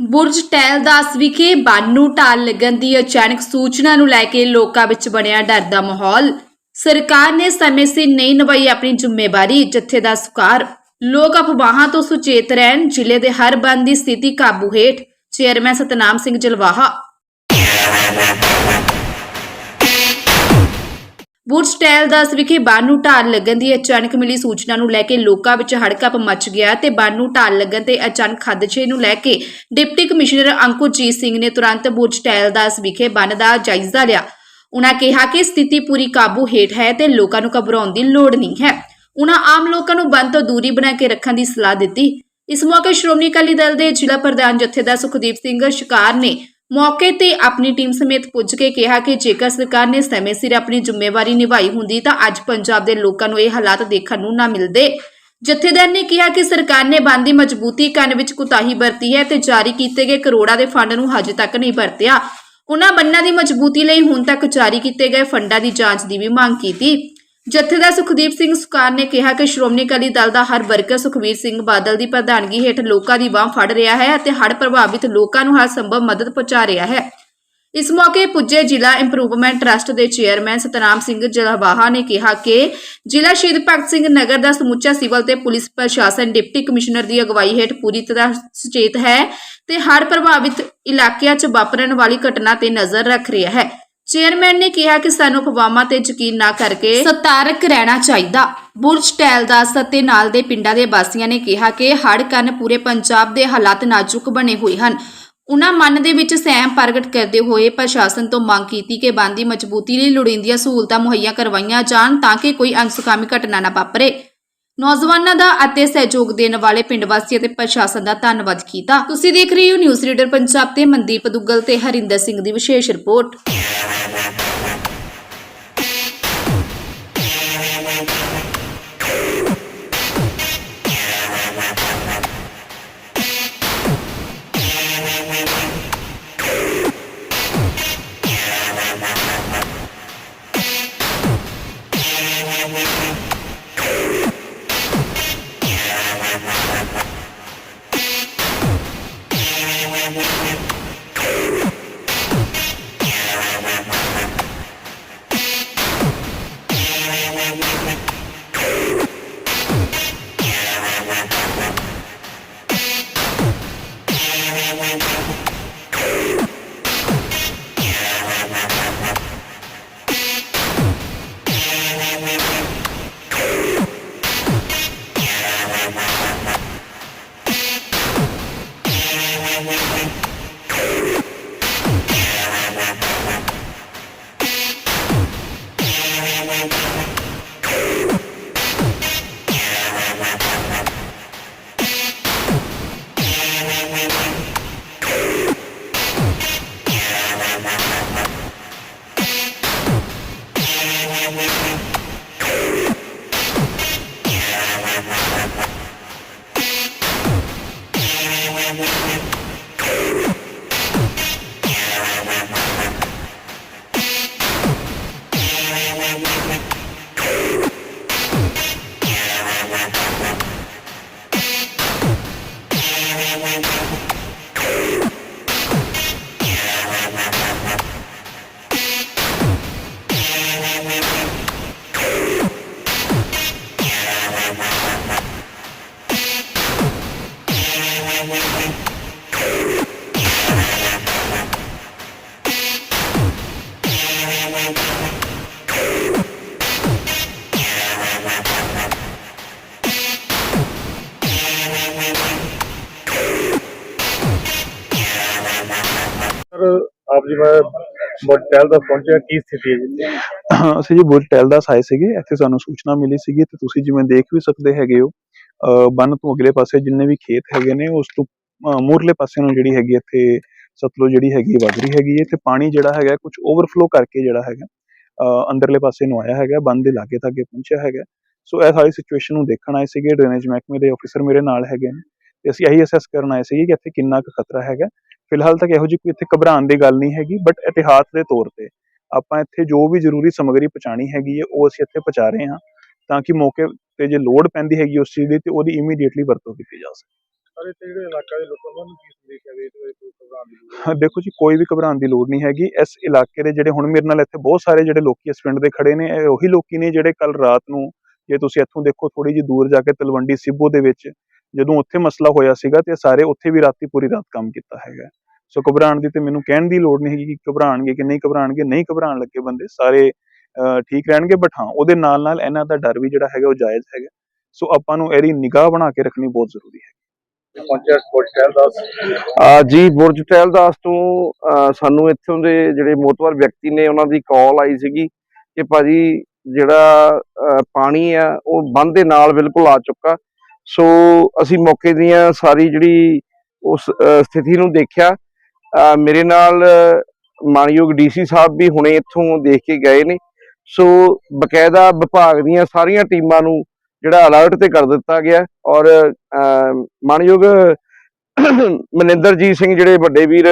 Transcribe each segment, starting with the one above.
ਬੁਰਜ ਟਹਿਲਦਾਸ ਵਿਖੇ ਬਾਨੂ ਢਾਲ ਲੱਗਣ ਦੀ ਅਚਾਨਕ ਸੂਚਨਾ ਨੂੰ ਲੈ ਕੇ ਲੋਕਾਂ ਵਿੱਚ ਬਣਿਆ ਡਰ ਦਾ ਮਾਹੌਲ। ਸਰਕਾਰ ਨੇ ਸਮੇਂ ਸਿਰ ਨਹੀਂ ਨਿਭਾਈ ਆਪਣੀ ਜ਼ਿੰਮੇਵਾਰੀ, ਜੱਥੇ ਦਾ ਸੁਕਾਰ ਲੋਕ ਅਫਵਾਹਾਂ ਤੋਂ ਸੁਚੇਤ ਰਹਿਣ, ਜ਼ਿਲ੍ਹੇ ਦੇ ਹਰ ਬੰਦ ਦੀ ਸਥਿਤੀ ਕਾਬੂ ਹੇਠ। ਚੇਅਰਮੈਨ ਸਤਨਾਮ ਸਿੰਘ ਜਲਵਾਹਾ ਬੁਰਜ ਟਹਿਲਦਾਸ ਵਿਖੇ ਬਾਨੂ ਢਾਲ ਲੱਗਣ ਦੀ ਅਚਾਨਕ ਮਿਲੀ ਸੂਚਨਾ ਨੂੰ ਲੈ ਕੇ ਲੋਕਾਂ ਵਿੱਚ ਹੜਕੰਪ ਮਚ ਗਿਆ ਤੇ ਬਾਨੂ ਢਾਲ ਲੱਗਣ ਤੇ ਅਚਾਨਕ ਖਦਸ਼ੇ ਨੂੰ ਲੈ ਕੇ ਡਿਪਟੀ ਕਮਿਸ਼ਨਰ ਅੰਕੁਰਜੀਤ ਸਿੰਘ ਨੇ ਤੁਰੰਤ ਬੁਰਜ ਟਹਿਲਦਾਸ ਵਿਖੇ ਬੰਨ ਦਾ ਜਾਇਜ਼ਾ ਲਿਆ। ਉਨ੍ਹਾਂ ਕਿਹਾ ਕਿ ਸਥਿਤੀ ਪੂਰੀ ਕਾਬੂ ਹੇਠ ਹੈ ਤੇ ਲੋਕਾਂ ਨੂੰ ਘਬਰਾਉਣ ਦੀ ਲੋੜ ਨਹੀਂ ਹੈ। ਉਨ੍ਹਾਂ ਆਮ ਲੋਕਾਂ ਨੂੰ ਬੰਨ ਤੋਂ ਦੂਰੀ ਬਣਾ ਕੇ ਰੱਖਣ ਦੀ ਸਲਾਹ ਦਿੱਤੀ। ਇਸ ਮੌਕੇ ਸ਼੍ਰੋਮਣੀ ਅਕਾਲੀ ਦਲ ਦੇ ਜ਼ਿਲ੍ਹਾ ਪ੍ਰਧਾਨ ਜਥੇਦਾਰ ਸੁਖਦੀਪ ਸਿੰਘ ਸ਼ਿਕਾਰ ਨੇ ਮੌਕੇ ਤੇ ਆਪਣੀ ਟੀਮ ਸਮੇਤ ਪੁੱਜ ਕੇ ਕਿਹਾ ਕਿ ਜੇਕਰ ਸਰਕਾਰ ਨੇ ਸਮੇਂ ਸਿਰ ਆਪਣੀ ਜ਼ਿੰਮੇਵਾਰੀ ਨਿਭਾਈ ਹੁੰਦੀ ਤਾਂ ਅੱਜ ਪੰਜਾਬ ਦੇ ਲੋਕਾਂ ਨੂੰ ਇਹ ਹਾਲਾਤ ਦੇਖਣ ਨੂੰ ਨਾ ਮਿਲਦੇ। ਜਥੇਦਾਰ ਨੇ ਕਿਹਾ ਕਿ ਸਰਕਾਰ ਨੇ ਬੰਦ ਦੀ ਮਜ਼ਬੂਤੀ ਕਰਨ ਵਿੱਚ ਕੁਤਾਹੀ ਵਰਤੀ ਹੈ ਤੇ ਜਾਰੀ ਕੀਤੇ ਗਏ ਕਰੋੜਾਂ ਦੇ ਫੰਡ ਨੂੰ ਹਜੇ ਤੱਕ ਨਹੀਂ ਵਰਤਿਆ। ਉਹਨਾਂ ਬੰਨਾਂ ਦੀ ਮਜ਼ਬੂਤੀ ਲਈ ਹੁਣ ਤੱਕ ਜਾਰੀ ਕੀਤੇ ਗਏ ਫੰਡਾਂ ਦੀ ਜਾਂਚ ਦੀ ਵੀ ਮੰਗ ਕੀਤੀ। ਜਥੇਦਾਰ ਸੁਖਦੀਪ ਸਿੰਘ ਸੁਕਾਰ ਨੇ ਕਿਹਾ ਕਿ ਸ਼੍ਰੋਮਣੀ ਅਕਾਲੀ ਦਲ ਦਾ ਹਰ ਵਰਕਰ ਸੁਖਵੀਰ ਸਿੰਘ ਬਾਦਲ ਦੀ ਪ੍ਰਧਾਨਗੀ ਹੇਠ ਲੋਕਾਂ ਦੀ ਬਾਹ ਫੜ ਰਿਹਾ ਹੈ ਅਤੇ ਹੜ੍ਹ ਪ੍ਰਭਾਵਿਤ ਲੋਕਾਂ ਨੂੰ ਹਰ ਸੰਭਵ ਮਦਦ ਪਹੁੰਚਾ ਰਿਹਾ ਹੈ। ਇਸ ਮੌਕੇ ਪੁੱਜੇ ਜ਼ਿਲ੍ਹਾ ਇੰਪਰੂਵਮੈਂਟ ਟਰਸਟ ਦੇ ਚੇਅਰਮੈਨ ਸਤਨਾਮ ਸਿੰਘ ਜਲਵਾਹਾ ਨੇ ਕਿਹਾ ਕਿ ਜ਼ਿਲ੍ਹਾ ਸ਼ਹੀਦ ਭਗਤ ਸਿੰਘ ਨਗਰ ਦਾ ਸਮੁੱਚਾ ਸਿਵਲ ਤੇ ਪੁਲਿਸ ਪ੍ਰਸ਼ਾਸਨ ਡਿਪਟੀ ਕਮਿਸ਼ਨਰ ਦੀ ਅਗਵਾਈ ਹੇਠ ਪੂਰੀ ਤਰ੍ਹਾਂ ਸੁਚੇਤ ਹੈ ਤੇ ਹੜ੍ਹ ਪ੍ਰਭਾਵਿਤ ਇਲਾਕਿਆਂ 'ਚ ਵਾਪਰਨ ਵਾਲੀ ਘਟਨਾ ਤੇ ਨਜ਼ਰ ਰੱਖ ਰਿਹਾ ਹੈ। ਚੇਅਰਮੈਨ ਨੇ ਕਿਹਾ ਕਿ ਸਾਨੂੰ ਅਫਵਾਹਾਂ ਤੇ ਯਕੀਨ ਨਾ ਕਰਕੇ ਸਤਰਕ ਰਹਿਣਾ ਚਾਹੀਦਾ। ਬੁਰਜ ਟੈਲਦਾਸ ਅਤੇ ਨਾਲ ਦੇ ਪਿੰਡਾਂ ਦੇ ਵਾਸੀਆਂ ਨੇ ਕਿਹਾ ਕਿ ਹੜ੍ਹ ਕਾਰਨ ਪੂਰੇ ਪੰਜਾਬ ਦੇ ਹਾਲਾਤ ਨਾਜ਼ੁਕ ਬਣੇ ਹੋਏ ਹਨ। ਉਨ੍ਹਾਂ ਮਨ ਦੇ ਵਿੱਚ ਸਹਿਮ ਪ੍ਰਗਟ ਕਰਦੇ ਹੋਏ ਪ੍ਰਸ਼ਾਸਨ ਤੋਂ ਮੰਗ ਕੀਤੀ ਕਿ ਬੰਦੀ ਮਜ਼ਬੂਤੀ ਲਈ ਲੋੜੀਂਦੀਆਂ ਸਹੂਲਤਾਂ ਮੁਹੱਈਆ ਕਰਵਾਈਆਂ ਜਾਣ ਤਾਂ ਕਿ ਕੋਈ ਅਨਸੁਖਾਵੀ ਘਟਨਾ ਨਾ ਵਾਪਰੇ। ਨੌਜਵਾਨਾਂ ਦਾ ਅਤੇ ਸਹਿਯੋਗ ਦੇਣ ਵਾਲੇ ਪਿੰਡ ਵਾਸੀ ਅਤੇ ਪ੍ਰਸ਼ਾਸਨ ਦਾ ਧੰਨਵਾਦ ਕੀਤਾ। ਤੁਸੀਂ ਦੇਖ ਰਹੇ ਹੋ ਨਿਊਜ਼ ਰੀਡਰ ਪੰਜਾਬ ਤੇ ਮਨਦੀਪ ਦੁੱਗਲ ਤੇ ਹਰਿੰਦਰ ਸਿੰਘ ਦੀ ਵਿਸ਼ੇਸ਼ ਰਿਪੋਰਟ। ਆਪ ਜੀ ਮੈਂ ਮੋਟਲ ਦਾ ਪਹੁੰਚਿਆ, ਕੀ ਸਥਿਤੀ ਹੈ ਜੀ? ਅਸੀਂ ਜੀ ਬੁਲ ਟੈਲਦਾਸ ਆਏ ਸੀਗੇ, ਇੱਥੇ ਸਾਨੂੰ ਸੂਚਨਾ ਮਿਲੀ ਸੀਗੀ ਤੇ ਤੁਸੀਂ ਜਿਵੇਂ ਦੇਖ ਵੀ ਸਕਦੇ ਹੈਗੇ ਹੋ ਬੰਨ ਤੋਂ ਅਗਲੇ ਪਾਸੇ ਜਿੰਨੇ ਵੀ ਖੇਤ ਹੈਗੇ ਨੇ, ਉਸ ਤੋਂ, ਅਹ ਪਾਸੇ ਨੂੰ ਜਿਹੜੀ ਹੈਗੀ ਇੱਥੇ ਸਤਲੁਜ ਜਿਹੜੀ ਹੈਗੀ ਵਗ ਰਹੀ ਹੈਗੀ ਤੇ ਪਾਣੀ ਜਿਹੜਾ ਹੈਗਾ ਕੁਝ ਓਵਰਫਲੋ ਕਰਕੇ ਜਿਹੜਾ ਹੈਗਾ ਅੰਦਰਲੇ ਪਾਸੇ ਨੂੰ ਆਇਆ ਹੈਗਾ ਬੰਦ ਦੇ ਲਾਗੇ ਤੱਕ ਪਹੁੰਚਿਆ ਹੈਗਾ। ਸੋ ਇਹ ਸਾਰੀ ਸਿਚੁਏਸ਼ਨ ਨੂੰ ਦੇਖਣ ਆਏ ਸੀਗੇ ਡਰੇਨੇਜ ਮਹਿਕਮੇ ਦੇ ਆਫੀਸਰ ਮੇਰੇ ਨਾਲ ਹੈਗੇ ਨੇ, ਤੇ ਅਸੀਂ ਇਹੀ ਅਸੈਸ ਕਰਨ ਆਏ ਸੀਗੇ ਕਿ ਇੱਥੇ ਕਿੰਨਾ ਕੁ ਖਤਰਾ ਹੈਗਾ। ਫਿਲਹਾਲ ਤੱਕ ਇਹੋ ਜਿਹੀ ਕੋਈ ਇੱਥੇ ਘਬਰਾਉਣ ਦੀ ਗੱਲ ਨਹੀਂ ਹੈਗੀ ਬਟ ਇਤਿਹਾਸ ਦੇ ਤੌਰ ਤੇ ਆਪਾਂ ਇੱਥੇ ਜੋ ਵੀ ਜ਼ਰੂਰੀ ਸਮੱਗਰੀ ਪਹੁੰਚਾਣੀ ਹੈਗੀ ਹੈ ਉਹ ਅਸੀਂ ਇੱਥੇ ਪਹੁੰਚਾ ਰਹੇ ਹਾਂ ਤਾਂ ਕਿ ਮੌਕੇ ਤੇ ਜੇ ਲੋੜ ਪੈਂਦੀ ਹੈਗੀ ਉਸ ਚੀਜ਼ ਦੀ ਤੇ ਉਹਦੀ ਇਮੀਡੀਏਟਲੀ ਵਰਤੋਂ ਕੀਤੀ ਜਾ ਸਕੇ। ਸਰ ਇੱਥੇ ਜਿਹੜੇ ਇਲਾਕਾ ਦੇ ਲੋਕਾਂ ਨੂੰ ਕੀ ਸੰਦੇਸ਼ ਹੈ ਇਹਦੇ ਬਾਰੇ ਦੇਖੋ ਜੀ ਕੋਈ ਵੀ ਘਬਰਾਉਣ ਦੀ ਲੋੜ ਨਹੀਂ ਹੈਗੀ। ਇਸ ਇਲਾਕੇ ਦੇ ਜਿਹੜੇ ਹੁਣ ਮੇਰੇ ਨਾਲ ਇੱਥੇ ਬਹੁਤ ਸਾਰੇ ਜਿਹੜੇ ਲੋਕੀ ਇਸ ਪਿੰਡ ਦੇ ਖੜੇ ਨੇ ਇਹ ਉਹੀ ਲੋਕੀ ਨੇ ਜਿਹੜੇ ਕੱਲ ਰਾਤ ਨੂੰ ਜੇ ਤੁਸੀਂ ਇੱਥੋਂ ਦੇਖੋ ਥੋੜੀ ਜਿਹੀ ਦੂਰ ਜਾ ਕੇ ਤਲਵੰਡੀ ਸਿੱਬੂ ਦੇ ਵਿੱਚ ਜਦੋਂ ਉੱਥੇ ਮਸਲਾ ਹੋਇਆ ਸੀਗਾ ਤੇ ਸਾਰੇ ਉੱਥੇ ਵੀ ਰਾਤੀ ਪੂਰੀ ਰਾਤ ਕੰਮ ਕੀਤਾ ਹੈਗਾ। ਸੋ ਘਬਰਾਉਣ ਦੀ ਤੇ ਮੈਨੂੰ ਕਹਿਣ ਦੀ ਲੋੜ ਨਹੀਂ ਹੈਗੀ ਕਿ ਘਬਰਾਣਗੇ ਕਿ ਨਹੀਂ ਘਬਰਾਣਗੇ ਨਹੀਂ ਘਬਰਾਉਣ ਲੱਗੇ ਬੰਦੇ ਸਾਰੇ ਠੀਕ ਰਹਿਣਗੇ ਬਟ ਹਾਂ ਉਹਦੇ ਨਾਲ ਨਾਲ ਇਹਨਾਂ ਦਾ ਡਰ ਵੀ ਜਿਹੜਾ ਹੈਗਾ ਉਹ ਜਾਇਜ਼ ਹੈਗਾ। ਸੋ ਆਪਾਂ ਨੂੰ ਇਹਦੀ ਨਿਗਾਹ ਬਣਾ ਕੇ ਰੱਖਣੀ ਬਹੁਤ ਜ਼ਰੂਰੀ ਹੈ। ਜੀ ਬੁਰਜ ਟਹਿਲਦਾਸ ਤੋਂ ਅਹ ਸਾਨੂੰ ਇੱਥੋਂ ਦੇ ਜਿਹੜੇ ਮੋਤਵਰ ਵਿਅਕਤੀ ਨੇ ਉਹਨਾਂ ਦੀ ਕਾਲ ਆਈ ਸੀਗੀ ਕਿ ਭਾਜੀ ਜਿਹੜਾ ਪਾਣੀ ਆ ਉਹ ਬੰਦ ਦੇ ਨਾਲ ਬਿਲਕੁਲ ਆ ਚੁੱਕਾ। ਸੋ ਅਸੀਂ ਮੌਕੇ ਦੀਆਂ ਸਾਰੀ ਜਿਹੜੀ ਉਸ ਸਥਿਤੀ ਨੂੰ ਦੇਖਿਆ। ਮੇਰੇ ਨਾਲ ਮਾਨਯੋਗ ਡੀਸੀ ਸਾਹਿਬ ਵੀ ਹੁਣੇ ਇੱਥੋਂ ਦੇਖ ਕੇ ਗਏ ਨੇ। ਸੋ ਬਕਾਇਦਾ ਵਿਭਾਗ ਦੀਆਂ ਸਾਰੀਆਂ ਟੀਮਾਂ ਨੂੰ ਜਿਹੜਾ ਅਲਰਟ ਤੇ ਕਰ ਦਿੱਤਾ ਗਿਆ ਔਰ ਮਾਨਯੋਗ ਮਨਿੰਦਰਜੀਤ ਸਿੰਘ ਜਿਹੜੇ ਵੱਡੇ ਵੀਰ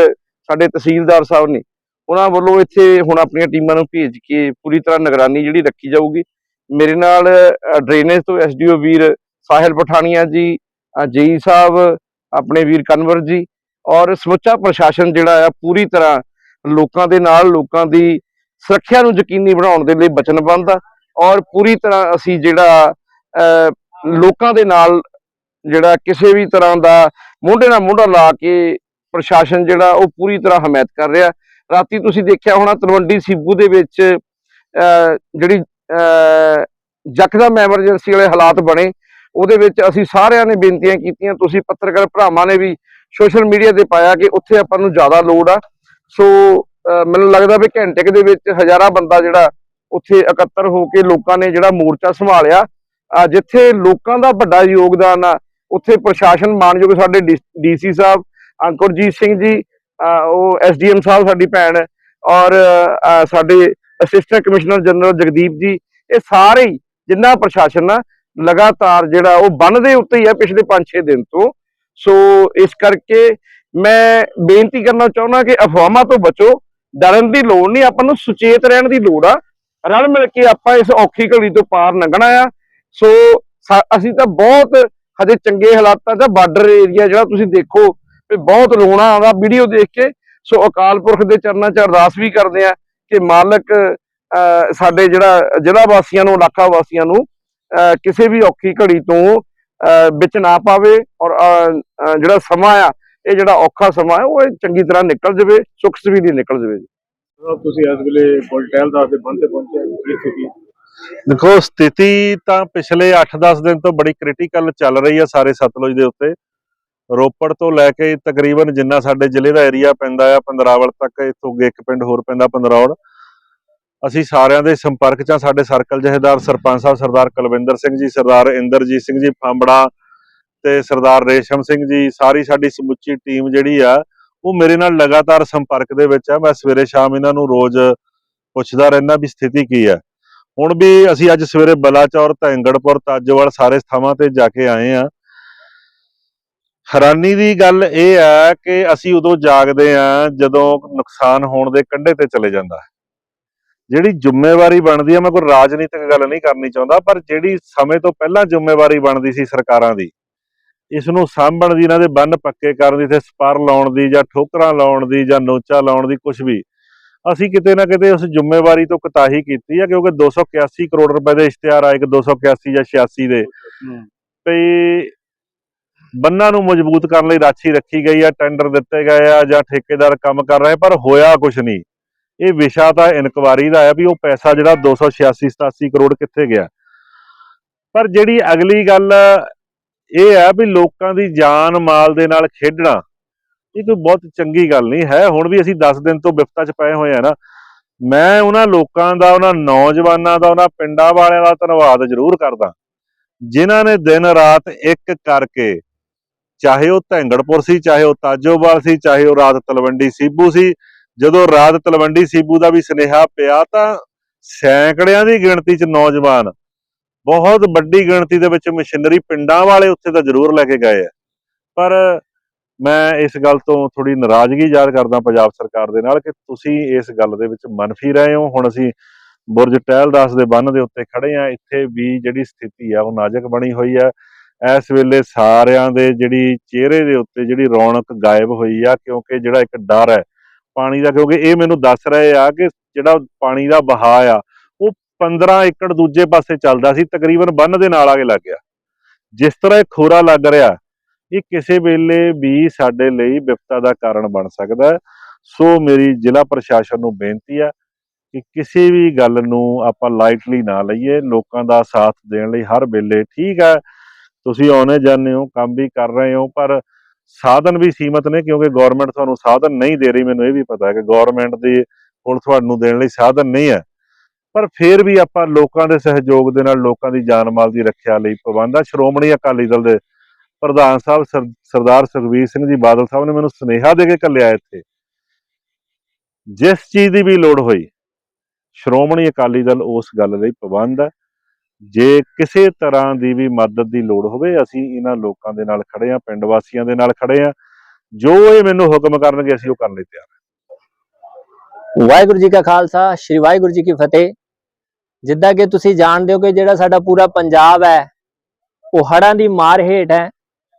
ਸਾਡੇ ਤਹਿਸੀਲਦਾਰ ਸਾਹਿਬ ਨੇ, ਉਹਨਾਂ ਵੱਲੋਂ ਇੱਥੇ ਹੁਣ ਆਪਣੀਆਂ ਟੀਮਾਂ ਨੂੰ ਭੇਜ ਕੇ ਪੂਰੀ ਤਰ੍ਹਾਂ ਨਿਗਰਾਨੀ ਜਿਹੜੀ ਰੱਖੀ ਜਾਊਗੀ। ਮੇਰੇ ਨਾਲ ਡਰੇਨੇਜ ਤੋਂ ਐਸਡੀਓ ਵੀਰ ਸਾਹਿਲ ਪਠਾਨੀਆ ਜੀ ਜੇਈ ਸਾਹਿਬ ਆਪਣੇ ਵੀਰ ਕਨਵਰ ਜੀ ਔਰ ਸਮੁੱਚਾ ਪ੍ਰਸ਼ਾਸਨ ਜਿਹੜਾ ਆ ਪੂਰੀ ਤਰ੍ਹਾਂ ਲੋਕਾਂ ਦੇ ਨਾਲ ਲੋਕਾਂ ਦੀ ਸੁਰੱਖਿਆ ਨੂੰ ਯਕੀਨੀ ਬਣਾਉਣ ਦੇ ਲਈ ਵਚਨਬੱਧ ਆ ਔਰ ਪੂਰੀ ਤਰ੍ਹਾਂ ਅਸੀਂ ਜਿਹੜਾ ਲੋਕਾਂ ਦੇ ਨਾਲ ਜਿਹੜਾ ਕਿਸੇ ਵੀ ਤਰ੍ਹਾਂ ਦਾ ਮੋਢੇ ਨਾਲ ਮੋਢਾ ਲਾ ਕੇ ਪ੍ਰਸ਼ਾਸਨ ਜਿਹੜਾ ਉਹ ਪੂਰੀ ਤਰ੍ਹਾਂ ਹਮਾਇਤ ਕਰ ਰਿਹਾ। ਰਾਤੀ ਤੁਸੀਂ ਦੇਖਿਆ ਹੋਣਾ ਤਲਵੰਡੀ ਸੀਬੂ ਦੇ ਵਿੱਚ ਅਹ, ਜਿਹੜੀ ਅਹ, ਯਕਦਮ ਐਮਰਜੈਂਸੀ ਵਾਲੇ ਹਾਲਾਤ ਬਣੇ। ਉਹਦੇ ਵਿੱਚ ਅਸੀਂ ਸਾਰਿਆਂ ਨੇ ਬੇਨਤੀਆਂ ਕੀਤੀਆਂ, ਤੁਸੀਂ ਪੱਤਰਕਾਰ ਭਰਾਵਾਂ ਨੇ ਵੀ ਸੋਸ਼ਲ ਮੀਡੀਆ ਤੇ ਪਾਇਆ ਕਿ ਉੱਥੇ ਆਪਾਂ ਨੂੰ ਜ਼ਿਆਦਾ ਲੋੜ ਆ। ਸੋ ਮੈਨੂੰ ਲੱਗਦਾ ਵੀ ਘੰਟੇ ਦੇ ਵਿੱਚ ਹਜ਼ਾਰਾਂ ਬੰਦਾ ਜਿਹੜਾ ਉੱਥੇ ਇਕੱਤਰ ਹੋ ਕੇ ਲੋਕਾਂ ਨੇ ਜਿਹੜਾ ਮੋਰਚਾ ਸੰਭਾਲਿਆ। ਜਿੱਥੇ ਲੋਕਾਂ ਦਾ ਵੱਡਾ ਯੋਗਦਾਨ ਆ, ਉੱਥੇ ਪ੍ਰਸ਼ਾਸਨ ਮਾਨਯੋਗ ਸਾਡੇ ਡੀਸੀ ਸਾਹਿਬ, ਅੰਕੁਰਜੀਤ ਸਿੰਘ ਜੀ ਅਹ ਉਹ ਐਸਡੀਐਮ ਸਾਹਿਬ ਸਾਡੀ ਭੈਣ, ਔਰ ਸਾਡੇ ਅਸਿਸਟੈਂਟ ਕਮਿਸ਼ਨਰ ਜਨਰਲ ਜਗਦੀਪ ਜੀ, ਇਹ ਸਾਰੇ ਹੀ ਜਿੰਨਾ ਪ੍ਰਸ਼ਾਸਨ ਆ ਲਗਾਤਾਰ ਜਿਹੜਾ ਉਹ ਬੰਨ ਦੇ ਉੱਤੇ ਹੀ ਆ ਪਿਛਲੇ 5-6 ਦਿਨ ਤੋਂ। ਸੋ ਇਸ ਕਰਕੇ ਮੈਂ ਬੇਨਤੀ ਕਰਨਾ ਚਾਹੁੰਦਾ ਕਿ ਅਫਵਾਹਾਂ ਤੋਂ ਬਚੋ ਡਰਨ ਦੀ ਲੋੜ ਨਹੀਂ ਆਪਾਂ ਨੂੰ ਸੁਚੇਤ ਰਹਿਣ ਦੀ ਲੋੜ ਆ। ਰਲ ਮਿਲ ਕੇ ਆਪਾਂ ਇਸ ਔਖੀ ਘੜੀ ਤੋਂ ਪਾਰ ਲੰਘਣਾ ਆ। ਸੋ ਅਸੀਂ ਤਾਂ ਬਹੁਤ ਹਜੇ ਚੰਗੇ ਹਾਲਾਤਾਂ ਦਾ ਬਾਰਡਰ ਏਰੀਆ ਜਿਹੜਾ ਤੁਸੀਂ ਦੇਖੋ ਵੀ ਬਹੁਤ ਰੋਣਾ ਆਉਂਦਾ ਵੀਡੀਓ ਦੇਖ ਕੇ। ਸੋ ਅਕਾਲ ਪੁਰਖ ਦੇ ਚਰਨਾਂ 'ਚ ਅਰਦਾਸ ਵੀ ਕਰਦੇ ਆ ਕਿ ਮਾਲਕ ਅਹ, ਸਾਡੇ ਜਿਹੜਾ ਜ਼ਿਲ੍ਹਾ ਵਾਸੀਆਂ ਨੂੰ ਇਲਾਕਾ ਵਾਸੀਆਂ ਨੂੰ ਕਿਸੇ ਵੀ ਔਖੀ ਘੜੀ ਤੋਂ ਵਿੱਚ ਨਾ ਪਾਵੇ ਔਰ ਜਿਹੜਾ ਸਮਾਂ ਆ ਇਹ ਜਿਹੜਾ ਔਖਾ ਸਮਾਂ ਹੈ ਉਹ ਚੰਗੀ ਤਰ੍ਹਾਂ ਨਿਕਲ ਜਾਵੇ ਸੁੱਖ ਸਵੀਲੀ ਨਿਕਲ ਜਾਵੇ ਤੁਸੀਂ ਇਸ ਵੇਲੇ ਬੁੱਢ ਟਹਿਲਦਾਸ ਦੇ ਬੰਦ ਤੇ ਪਹੁੰਚੇ? ਦੇਖੋ ਸਥਿਤੀ ਤਾਂ ਪਿਛਲੇ 8-10 ਦਿਨ ਤੋਂ ਬੜੀ ਕ੍ਰਿਟੀਕਲ ਚੱਲ ਰਹੀ ਹੈ ਸਾਰੇ ਸਤਲੁਜ ਦੇ ਉੱਤੇ। ਰੋਪੜ ਤੋਂ ਲੈ ਕੇ ਤਕਰੀਬਨ ਜਿੰਨਾ ਸਾਡੇ ਜ਼ਿਲ੍ਹੇ ਦਾ ਏਰੀਆ ਪੈਂਦਾ ਆ ਪੰਦਰਾਵਲ ਤੱਕ ਇੱਥੋਂ ਅੱਗੇ ਇੱਕ ਪਿੰਡ ਹੋਰ ਪੈਂਦਾ ਪੰਦਰੌੜ ਅਸੀਂ ਸਾਰਿਆਂ ਦੇ ਸੰਪਰਕ 'ਚ ਸਾਡੇ ਸਰਕਲ ਜਹੇਦਾਰ ਸਰਪੰਚ ਸਾਹਿਬ ਸਰਦਾਰ ਕੁਲਵਿੰਦਰ ਸਿੰਘ ਜੀ, ਸਰਦਾਰ ਇੰਦਰਜੀਤ ਸਿੰਘ ਜੀ ਫਾਂਬੜਾ ਤੇ ਸਰਦਾਰ ਰੇਸ਼ਮ ਸਿੰਘ ਜੀ, ਸਾਰੀ ਸਾਡੀ ਸਮੁੱਚੀ ਟੀਮ ਜਿਹੜੀ ਆ, ਉਹ ਮੇਰੇ ਨਾਲ ਲਗਾਤਾਰ ਸੰਪਰਕ ਦੇ ਵਿੱਚ ਆ। ਮੈਂ ਸਵੇਰੇ ਸ਼ਾਮ ਇਹਨਾਂ ਨੂੰ ਰੋਜ਼ ਪੁੱਛਦਾ ਰਹਿੰਦਾ ਵੀ ਸਥਿਤੀ ਕੀ ਹੈ ਹੁਣ ਵੀ ਅਸੀਂ ਅੱਜ ਸਵੇਰੇ ਬਲਾਚੌਰ ਧੈਂਗੜਪੁਰ ਤਾਜੋਵਾਲ ਸਾਰੇ ਥਾਵਾਂ ਤੇ ਜਾ ਕੇ ਆਏ ਆ। ਹੈਰਾਨੀ ਦੀ ਗੱਲ ਇਹ ਹੈ ਕਿ ਅਸੀਂ ਉਦੋਂ ਜਾਗਦੇ ਆ ਜਦੋਂ ਨੁਕਸਾਨ ਹੋਣ ਦੇ ਕੰਢੇ ਤੇ ਚਲੇ ਜਾਂਦਾ ਹੈ। ਜਿਹੜੀ ਜ਼ਿੰਮੇਵਾਰੀ ਬਣਦੀ ਹੈ ਮੈਂ ਕੋਈ ਰਾਜਨੀਤਿਕ ਗੱਲ ਨਹੀਂ ਕਰਨੀ ਚਾਹੁੰਦਾ ਪਰ ਜਿਹੜੀ ਸਮੇਂ ਤੋਂ ਪਹਿਲਾਂ ਜ਼ਿੰਮੇਵਾਰੀ ਬਣਦੀ ਸੀ ਸਰਕਾਰਾਂ ਦੀ ਇਸ ਨੂੰ ਸਾਂਭਣ ਦੀ ਇਹਨਾਂ ਦੇ ਬੰਨ ਪੱਕੇ ਕਰਨ ਦੀ ਤੇ ਸਪਰ ਲਾਉਣ ਦੀ ਜਾਂ ਠੋਕਰਾਂ ਲਾਉਣ ਦੀ ਜਾਂ ਨੋਚਾ ਲਾਉਣ ਦੀ ਕੁਝ ਵੀ ਅਸੀਂ ਕਿਤੇ ਨਾ ਕਿਤੇ ਉਸ ਜ਼ਿੰਮੇਵਾਰੀ ਤੋਂ ਕੁਤਾਹੀ ਕੀਤੀ ਆ ਕਿਉਂਕਿ 281 ਕਰੋੜ ਰੁਪਏ ਦੇ ਇਸ਼ਤਿਹਾਰ ਆਏ ਕਿ 281 ਜਾਂ 86 ਦੇ। ਵੀ ਬੰਨਾਂ ਨੂੰ ਮਜ਼ਬੂਤ ਕਰਨ ਲਈ ਰਾਸ਼ੀ ਰੱਖੀ ਗਈ ਆ ਟੈਂਡਰ ਦਿੱਤੇ ਗਏ ਆ ਜਾਂ ਠੇਕੇਦਾਰ ਕੰਮ ਕਰ ਰਹੇ ਪਰ ਹੋਇਆ ਕੁਝ ਨਹੀਂ। ਇਹ ਵਿਸ਼ਾ ਤਾਂ ਇਨਕੁਆਰੀ ਦਾ ਆ ਵੀ ਉਹ ਪੈਸਾ ਜਿਹੜਾ 286 87 ਕਰੋੜ ਕਿੱਥੇ ਗਿਆ। ਪਰ ਜਿਹੜੀ ਅਗਲੀ ਗੱਲ ਇਹ ਆ ਵੀ ਲੋਕਾਂ ਦੀ ਜਾਨ ਮਾਲ ਦੇ ਨਾਲ ਖੇਡਣਾ, ਇਹ ਕੋਈ ਬਹੁਤ ਚੰਗੀ ਗੱਲ ਨਹੀਂ ਹੈ। ਹੁਣ ਵੀ ਅਸੀਂ 10 ਦਿਨ ਤੋਂ ਵਿਪਤਾ 'ਚ ਪਏ ਹੋਏ ਆ ਨਾ, ਮੈਂ ਉਹਨਾਂ ਲੋਕਾਂ ਦਾ, ਉਹਨਾਂ ਨੌਜਵਾਨਾਂ ਦਾ, ਉਹਨਾਂ ਪਿੰਡਾਂ ਵਾਲਿਆਂ ਦਾ ਧੰਨਵਾਦ ਜ਼ਰੂਰ ਕਰਦਾ। ਜਿਨ੍ਹਾਂ ਨੇ ਦਿਨ ਰਾਤ ਇੱਕ ਕਰਕੇ, ਚਾਹੇ ਉਹ ਧੈਂਗੜਪੁਰ ਸੀ, ਚਾਹੇ ਉਹ ਤਾਜੋਵਾਲ ਸੀ, ਚਾਹੇ ਉਹ ਰਾਤ ਤਲਵੰਡੀ ਸੀਬੂ ਸੀ ਜਦੋਂ ਰਾਤ ਤਲਵੰਡੀ ਸੀਬੂ ਦਾ ਵੀ ਸੁਨੇਹਾ ਪਿਆ ਤਾਂ ਸੈਂਕੜਿਆਂ ਦੀ ਗਿਣਤੀ 'ਚ ਨੌਜਵਾਨ ਬਹੁਤ ਵੱਡੀ ਗਿਣਤੀ ਦੇ ਵਿੱਚ ਮਸ਼ੀਨਰੀ ਪਿੰਡਾਂ ਵਾਲੇ ਉੱਥੇ ਤਾਂ ਜ਼ਰੂਰ ਲੈ ਕੇ ਗਏ ਆ। ਪਰ ਮੈਂ ਇਸ ਗੱਲ ਤੋਂ ਥੋੜੀ ਨਾਰਾਜ਼ਗੀ ਜ਼ਾਹਰ ਕਰਦਾ ਪੰਜਾਬ ਸਰਕਾਰ ਦੇ ਨਾਲ ਕਿ ਤੁਸੀਂ ਇਸ ਗੱਲ ਦੇ ਵਿੱਚ ਮਨਫੀ ਰਹੇ ਹੋ। ਹੁਣ ਅਸੀਂ ਬੁਰਜ ਟਹਿਲਦਾਸ ਦੇ ਬੰਨ ਦੇ ਉੱਤੇ ਖੜੇ ਆ ਇੱਥੇ ਵੀ ਜਿਹੜੀ ਸਥਿਤੀ ਆ ਉਹ ਨਾਜ਼ੁਕ ਬਣੀ ਹੋਈ ਆ। ਇਸ ਵੇਲੇ ਸਾਰਿਆਂ ਦੇ ਜਿਹੜੀ ਚਿਹਰੇ ਦੇ ਉੱਤੇ ਜਿਹੜੀ ਰੌਣਕ ਗਾਇਬ ਹੋਈ ਆ ਕਿਉਂਕਿ ਜਿਹੜਾ ਇੱਕ ਡਰ ਹੈ ਪਾਣੀ ਦਾ, ਕਿਉਂਕਿ ਇਹ ਮੈਨੂੰ ਦੱਸ ਰਹੇ ਆ ਕਿ ਜਿਹੜਾ ਪਾਣੀ ਦਾ ਵਹਾਅ ਆ, ਉਹ 15 ਏਕੜ ਦੂਜੇ ਪਾਸੇ ਚੱਲਦਾ ਸੀ, ਤਕਰੀਬਨ ਬੰਨ ਦੇ ਨਾਲ ਆ ਕੇ ਲੱਗ ਗਿਆ। ਜਿਸ ਤਰ੍ਹਾਂ ਇਹ ਖੋਰਾ ਲੱਗ ਰਿਹਾ, ਇਹ ਕਿਸੇ ਵੇਲੇ ਵੀ ਸਾਡੇ ਲਈ ਵਿਪਤਾ ਦਾ ਕਾਰਨ ਬਣ ਸਕਦਾ ਸੋ ਮੇਰੀ ਜ਼ਿਲ੍ਹਾ ਪ੍ਰਸ਼ਾਸਨ ਨੂੰ ਬੇਨਤੀ ਆ ਕਿ ਕਿਸੇ ਵੀ ਗੱਲ ਨੂੰ ਆਪਾਂ ਲਾਈਟਲੀ ਨਾ ਲਈਏ, ਲੋਕਾਂ ਦਾ ਸਾਥ ਦੇਣ ਲਈ ਹਰ ਵੇਲੇ ਠੀਕ ਹੈ ਤੁਸੀਂ ਆਉਣੇ ਜਾਂਦੇ ਹੋ, ਕੰਮ ਵੀ ਕਰ ਰਹੇ ਹੋ, ਪਰ ਸਾਧਨ ਵੀ ਸੀਮਤ ਨੇ ਕਿਉਂਕਿ ਗਵਰਨਮੈਂਟ ਤੁਹਾਨੂੰ ਸਾਧਨ ਨਹੀਂ ਦੇ ਰਹੀ, ਮੈਨੂੰ ਇਹ ਵੀ ਪਤਾ ਹੈ ਕਿ ਗਵਰਨਮੈਂਟ ਦੀ ਕੋਲ ਤੁਹਾਨੂੰ ਦੇਣ ਲਈ ਸਾਧਨ ਨਹੀਂ ਹੈ। ਪਰ ਫਿਰ ਵੀ ਆਪਾਂ ਲੋਕਾਂ ਦੇ ਸਹਿਯੋਗ ਦੇ ਨਾਲ ਲੋਕਾਂ ਦੀ ਜਾਨ ਮਾਲ ਦੀ ਰੱਖਿਆ ਲਈ ਪਾਬੰਦ ਆ। ਸ਼੍ਰੋਮਣੀ ਅਕਾਲੀ ਦਲ ਦੇ ਪ੍ਰਧਾਨ ਸਾਹਿਬ ਸਰ- ਸਰਦਾਰ ਸੁਖਬੀਰ ਸਿੰਘ ਜੀ ਬਾਦਲ ਸਾਹਿਬ ਨੇ ਮੈਨੂੰ ਸੁਨੇਹਾ ਦੇ ਕੇ ਘੱਲਿਆ ਇੱਥੇ। ਜਿਸ ਚੀਜ਼ ਦੀ ਵੀ ਲੋੜ ਹੋਈ, ਸ਼੍ਰੋਮਣੀ ਅਕਾਲੀ ਦਲ ਉਸ ਗੱਲ ਲਈ ਪਾਬੰਦ ਹੈ। ਜੇ ਕਿਸੇ ਤਰ੍ਹਾਂ ਦੀ ਵੀ ਮਦਦ ਦੀ ਲੋੜ ਹੋਵੇ, ਅਸੀਂ ਇਹਨਾਂ ਲੋਕਾਂ ਦੇ ਨਾਲ ਖੜੇ ਆ ਪਿੰਡ ਵਾਸੀਆਂ ਦੇ ਨਾਲ ਖੜੇ ਆ ਜੋ ਇਹ ਮੈਨੂੰ ਹੁਕਮ ਕਰਨਗੇ, ਅਸੀਂ ਉਹ ਕਰਨ ਲਈ ਤਿਆਰ ਹਾਂ। ਵਾਹਿਗੁਰੂ ਜੀ ਕਾ ਖਾਲਸਾ, ਸ੍ਰੀ ਵਾਹਿਗੁਰੂ ਜੀ ਕੀ ਫਤਿਹ। ਜਿੱਦਾਂ ਕਿ ਤੁਸੀਂ ਜਾਣਦੇ ਹੋ ਕਿ ਜਿਹੜਾ ਸਾਡਾ ਪੂਰਾ ਪੰਜਾਬ ਹੈ, ਉਹ ਹੜਾਂ ਦੀ ਮਾਰ ਹੇਠ ਹੈ,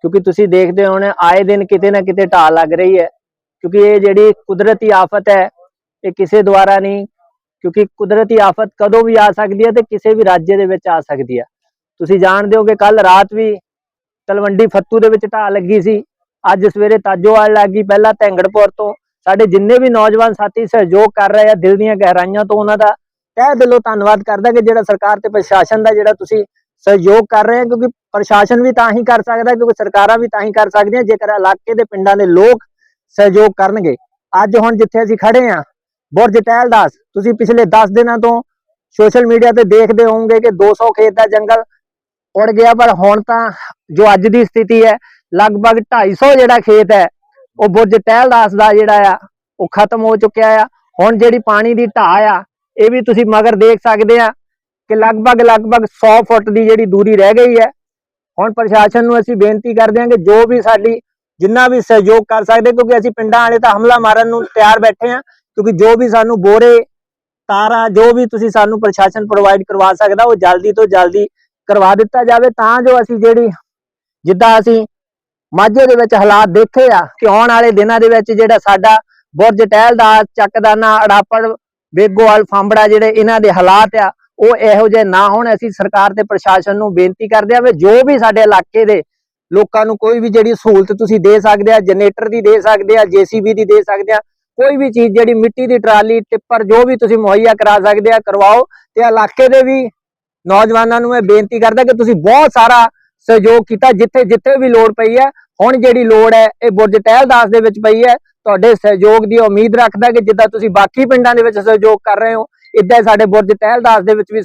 ਕਿਉਂਕਿ ਤੁਸੀਂ ਦੇਖਦੇ ਹੋਣੇ, ਆਏ ਦਿਨ ਕਿਤੇ ਨਾ ਕਿਤੇ ਢਾਲ ਲੱਗ ਰਹੀ ਹੈ। ਕਿਉਂਕਿ ਇਹ ਜਿਹੜੀ ਕੁਦਰਤੀ ਆਫਤ ਹੈ, ਇਹ ਕਿਸੇ ਦੁਆਰਾ ਨਹੀਂ ਕਿਉਂਕਿ ਕੁਦਰਤੀ ਆਫਤ ਕਦੋਂ ਵੀ ਆ ਸਕਦੀ ਹੈ ਤੇ ਕਿਸੇ ਵੀ ਰਾਜ ਦੇ ਵਿੱਚ ਆ ਸਕਦੀ ਹੈ। ਤੁਸੀਂ ਜਾਣਦੇ ਹੋ ਕਿ ਕੱਲ ਰਾਤ ਵੀ ਤਲਵੰਡੀ ਫੱਤੂ ਦੇ ਵਿੱਚ ਢਾਹ ਲੱਗੀ ਸੀ। ਅੱਜ ਸਵੇਰੇ ਤਾਜੋਵਾਲ ਲੱਗੀ ਪਹਿਲਾਂ ਧੈਂਗੜਪੁਰ ਤੋਂ। ਸਾਡੇ ਜਿੰਨੇ ਵੀ ਨੌਜਵਾਨ ਸਾਥੀ ਸਹਿਯੋਗ ਕਰ ਰਹੇ ਆ ਦਿਲ ਦੀਆਂ ਗਹਿਰਾਈਆਂ ਤੋਂ ਉਹਨਾਂ ਦਾ ਤਹਿ ਦਿਲੋਂ ਧੰਨਵਾਦ ਕਰਦਾ ਕਿ ਜਿਹੜਾ ਸਰਕਾਰ ਤੇ ਪ੍ਰਸ਼ਾਸਨ ਦਾ ਜਿਹੜਾ ਤੁਸੀਂ ਸਹਿਯੋਗ ਕਰ ਰਹੇ ਆ, ਕਿਉਂਕਿ ਪ੍ਰਸ਼ਾਸਨ ਵੀ ਤਾਂ ਹੀ ਕਰ ਸਕਦਾ, ਕਿਉਂਕਿ ਸਰਕਾਰਾਂ ਵੀ ਤਾਂ ਹੀ ਕਰ ਸਕਦੀਆਂ ਜੇਕਰ ਇਲਾਕੇ ਦੇ ਪਿੰਡਾਂ ਦੇ ਲੋਕ ਸਹਿਯੋਗ ਕਰਨਗੇ। ਅੱਜ ਹੁਣ ਜਿੱਥੇ ਅਸੀਂ ਖੜੇ ਆ ਬੁਰਜ ਟਹਿਲਦਾਸ ਤੁਸੀਂ ਪਿਛਲੇ 10 ਦਿਨਾਂ ਤੋਂ ਸੋਸ਼ਲ ਮੀਡੀਆ ਤੇ ਦੇਖਦੇ ਹੋਵੋਗੇ ਕਿ 200 ਖੇਤ ਦਾ ਜੰਗਲ ਉੜ ਗਿਆ, ਪਰ ਹੁਣ ਤਾਂ ਜੋ ਅੱਜ ਦੀ ਸਥਿਤੀ ਹੈ, ਲਗਭਗ 250 ਜਿਹੜਾ ਖੇਤ ਹੈ, ਉਹ ਬੁਰਜ ਟਹਿਲ ਦਾਸ ਦਾ ਜਿਹੜਾ ਆ, ਉਹ ਖਤਮ ਹੋ ਚੁੱਕਿਆ ਆ। ਹੁਣ ਜਿਹੜੀ ਪਾਣੀ ਦੀ ਢਾਹ ਆ, ਇਹ ਵੀ ਤੁਸੀਂ ਮਗਰ ਦੇਖ ਸਕਦੇ ਆ ਕਿ ਲਗਭਗ ਲਗਭਗ 100 ਫੁੱਟ ਦੀ ਜਿਹੜੀ ਦੂਰੀ ਰਹਿ ਗਈ ਹੈ। ਹੁਣ ਪ੍ਰਸ਼ਾਸਨ ਨੂੰ ਅਸੀਂ ਬੇਨਤੀ ਕਰਦੇ ਹਾਂ ਕਿ ਜੋ ਵੀ ਸਾਡੀ ਜਿੰਨਾ ਵੀ ਸਹਿਯੋਗ ਕਰ ਸਕਦੇ, ਕਿਉਂਕਿ ਅਸੀਂ ਪਿੰਡਾਂ ਵਾਲੇ ਤਾਂ ਹਮਲਾ ਮਾਰਨ ਨੂੰ ਤਿਆਰ ਬੈਠੇ ਆ ਕਿਉਂਕਿ ਜੋ ਵੀ ਸਾਨੂੰ ਬੋਰੇ, ਤਾਰਾਂ, ਜੋ ਵੀ ਤੁਸੀਂ ਸਾਨੂੰ ਪ੍ਰਸ਼ਾਸਨ ਪ੍ਰੋਵਾਈਡ ਕਰਵਾ ਸਕਦਾ, ਉਹ ਜਲਦੀ ਤੋਂ ਜਲਦੀ ਕਰਵਾ ਦਿੱਤਾ ਜਾਵੇ, ਤਾਂ ਜੋ ਅਸੀਂ ਜਿਹੜੀ, ਜਿੱਦਾਂ ਅਸੀਂ ਮਾਝੇ ਦੇ ਵਿੱਚ ਹਾਲਾਤ ਦੇਖੇ ਆ ਕਿ ਆਉਣ ਵਾਲੇ ਦਿਨਾਂ ਦੇ ਵਿੱਚ ਜਿਹੜਾ ਸਾਡਾ ਬੁਰਜ ਟਹਿਲ ਦਾ ਚੱਕਦਾਨਾ, ਅੜਾਪੜ, ਬੇਗੋਵਾਲ, ਫਾਂਬੜਾ ਜਿਹੜੇ ਇਹਨਾਂ ਦੇ ਹਾਲਾਤ ਆ, ਉਹ ਇਹੋ ਜਿਹੇ ਨਾ ਹੋਣ, ਅਸੀਂ ਸਰਕਾਰ ਤੇ ਪ੍ਰਸ਼ਾਸਨ ਨੂੰ ਬੇਨਤੀ ਕਰਦੇ ਆ ਵੀ ਜੋ ਵੀ ਸਾਡੇ ਇਲਾਕੇ ਦੇ ਲੋਕਾਂ ਨੂੰ ਕੋਈ ਵੀ ਜਿਹੜੀ ਸਹੂਲਤ ਤੁਸੀਂ ਦੇ ਸਕਦੇ ਆ, ਜਨਰੇਟਰ ਦੀ ਦੇ ਸਕਦੇ ਆ, ਜੀਸੀਬੀ ਦੀ ਦੇ ਸਕਦੇ ਆ ਕੋਈ ਵੀ ਚੀਜ਼ ਜਿਹੜੀ ਮਿੱਟੀ ਦੀ ਟਰਾਲੀ, ਟਿੱਪਰ, ਜੋ ਵੀ ਤੁਸੀਂ ਮੁਹੱਈਆ ਕਰਾ ਸਕਦੇ ਆ, ਕਰਵਾਓ। ਤੇ ਇਲਾਕੇ ਦੇ ਵੀ ਨੌਜਵਾਨਾਂ ਨੂੰ ਮੈਂ ਬੇਨਤੀ ਕਰਦਾ ਕਿ ਤੁਸੀਂ ਬਹੁਤ ਸਾਰਾ ਸਹਿਯੋਗ ਕੀਤਾ, ਜਿੱਥੇ ਜਿੱਥੇ ਵੀ ਲੋੜ ਪਈ ਹੈ। ਹੁਣ ਜਿਹੜੀ ਲੋੜ ਹੈ, ਇਹ ਬੁਰਜ ਟਹਿਲਦਾਸ ਦੇ ਵਿੱਚ ਪਈ ਹੈ। ਤੁਹਾਡੇ ਸਹਿਯੋਗ ਦੀ ਉਮੀਦ ਰੱਖਦਾ ਕਿ ਜਿੱਦਾਂ ਤੁਸੀਂ ਬਾਕੀ ਪਿੰਡਾਂ ਦੇ ਵਿੱਚ ਸਹਿਯੋਗ ਕਰ ਰਹੇ ਹੋ, ਇਦਾਂ ਸਾਡੇ ਬੁਰਜ ਟਹਿਲਦਾਸ ਦੇ ਵਿੱਚ ਵੀ